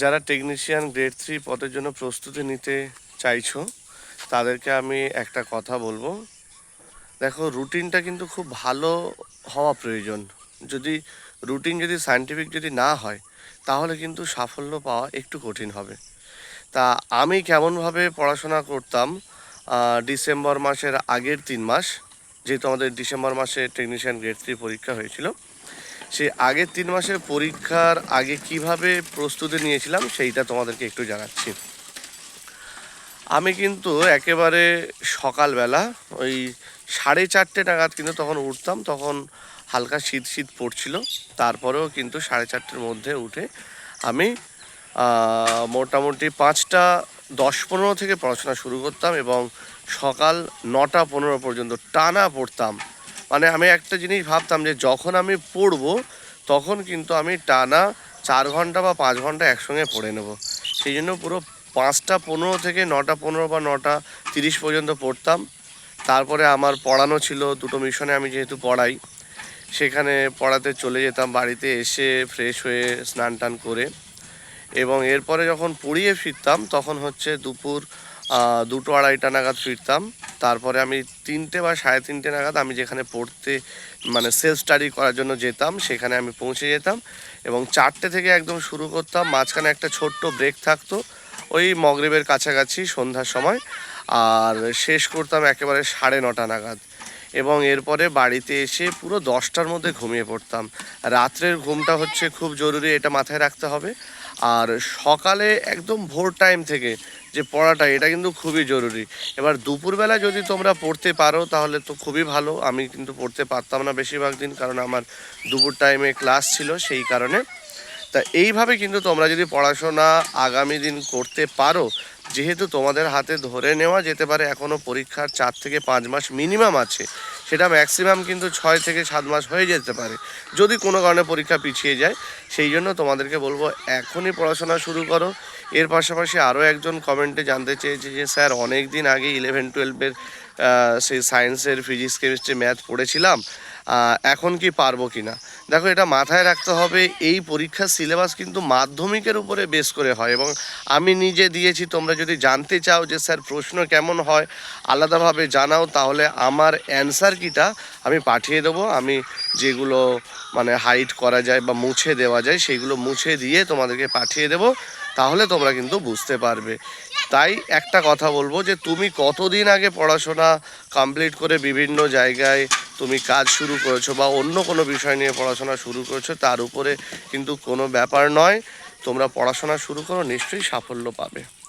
যারা technician grade three পদের জন্য প্রস্তুতি নিতে চাইছো, তাদেরকে আমি একটা কথা বলব। দেখো রুটিনটা কিন্তু খুব ভালো হওয়া প্রয়োজন। যদি রুটিন যদি সায়েন্টিফিক যদি না হয়, তাহলে কিন্তু সাফল্য পাওয়া একটু কঠিন হবে। তা আমি কেমনভাবে পড়াশোনা করতাম ডিসেম্বর মাসের আগের তিন মাস, যেহেতু আমাদের ডিসেম্বর মাসে টেকনিশিয়ান গ্রেড থ্রি পরীক্ষা হয়েছিল সেই আগের তিন মাসের পরীক্ষার আগে কীভাবে প্রস্তুতি নিয়েছিলাম সেইটা তোমাদেরকে একটু জানাচ্ছি। আমি কিন্তু একেবারে সকালবেলা ওই সাড়ে চারটে নাগাদ কিন্তু তখন উঠতাম, তখন হালকা শীত শীত পড়ছিল। তারপরেও কিন্তু সাড়ে চারটের মধ্যে উঠে আমি মোটামুটি পাঁচটা দশ পনেরো থেকে পড়াশোনা শুরু করতাম এবং সকাল নটা পনেরো পর্যন্ত টানা পড়তাম। মানে আমি একটা জিনিস ভাবতাম যে যখন আমি পড়ব, তখন কিন্তু আমি টানা চার ঘণ্টা বা পাঁচ ঘণ্টা একসঙ্গে পড়ে নেব। সেই জন্য পুরো পাঁচটা পনেরো থেকে নটা পনেরো বা নটা তিরিশ পর্যন্ত পড়তাম। তারপরে আমার পড়ানো ছিল, দুটো মিশনে আমি যেহেতু পড়াই, সেখানে পড়াতে চলে যেতাম, বাড়িতে এসে ফ্রেশ হয়ে স্নান টান করে। এবং এরপরে যখন পড়িয়ে ফিরতাম, তখন হচ্ছে দুপুর দুটো আড়াইটা নাগাদ ফিরতাম। তারপরে আমি তিনটে বা সাড়ে তিনটে নাগাদ আমি যেখানে পড়তে মানে সেলফ স্টাডি করার জন্য যেতাম, সেখানে আমি পৌঁছে যেতাম এবং চারটে থেকে একদম শুরু করতাম। মাঝখানে একটা ছোট্ট ব্রেক থাকতো, ওই মগরিবের কাছাকাছি সন্ধ্যার সময়। আর শেষ করতাম একেবারে সাড়ে নটা নাগাদ। এবং এরপরে বাড়িতে এসে পুরো দশটার মধ্যে ঘুমিয়ে পড়তাম। রাত্রের ঘুমটা হচ্ছে খুব জরুরি, এটা মাথায় রাখতে হবে। আর সকালে একদম ভোর টাইম থেকে যে পড়াটা, এটা কিন্তু খুবই জরুরি। এবার দুপুরবেলা যদি তোমরা পড়তে পারো, তাহলে তো খুবই ভালো। আমি কিন্তু পড়তে পারতাম না বেশিরভাগ দিন, কারণ আমার দুপুর টাইমে ক্লাস ছিল সেই কারণে। তা এইভাবে কিন্তু তোমরা যদি পড়াশোনা আগামী দিন করতে পারো, যেহেতু তোমাদের হাতে ধরে নেওয়া যেতে পারে এখনও পরীক্ষার চার থেকে পাঁচ মাস মিনিমাম আছে। সেটা ম্যাক্সিমাম কিন্তু ছয় থেকে সাত মাস হয়ে যেতে পারে। যদি কোনো কারণে পরীক্ষা পিছিয়ে যায়, সেই জন্য তোমাদেরকে বলব এখনই পড়াশোনা শুরু করো। এর পাশাপাশি আরও একজন কমেন্টে জানতে চেয়েছে যে, স্যার অনেক দিন আগে ইলেভেন টুয়েলভের সেই সায়েন্সের ফিজিক্স কেমিস্ট্রি ম্যাথ পড়েছিলাম এখন কি পারব কি না দেখো, এটা মাথায় রাখতে হবে, এই পরীক্ষার সিলেবাস কিন্তু মাধ্যমিকের উপরে বেস করে হয় এবং আমি নিজে দিয়েছি, তোমরা যদি জানতে চাও যে স্যার প্রশ্ন কেমন হয়, আলাদাভাবে জানাও, তাহলে আমার অ্যান্সার কিটা আমি পাঠিয়ে দেবো। আমি যেগুলো মানে হাইট করা যায় বা মুছে দেওয়া যায়, সেগুলো মুছে দিয়ে তোমাদেরকে পাঠিয়ে দেবো। তাহলে তোমরা কিন্তু বুঝতে পারবে। তাই একটা কথা বলব যে, তুমি কতদিন আগে পড়াশোনা কমপ্লিট করে বিভিন্ন জায়গায় তুমি কাজ শুরু করেছ বা অন্য কোনো বিষয় নিয়ে পড়াশোনা শুরু করেছ, তার উপরে কিন্তু কোনো ব্যাপার নয়। তোমরা পড়াশোনা শুরু করো, নিশ্চয়ই সাফল্য পাবে।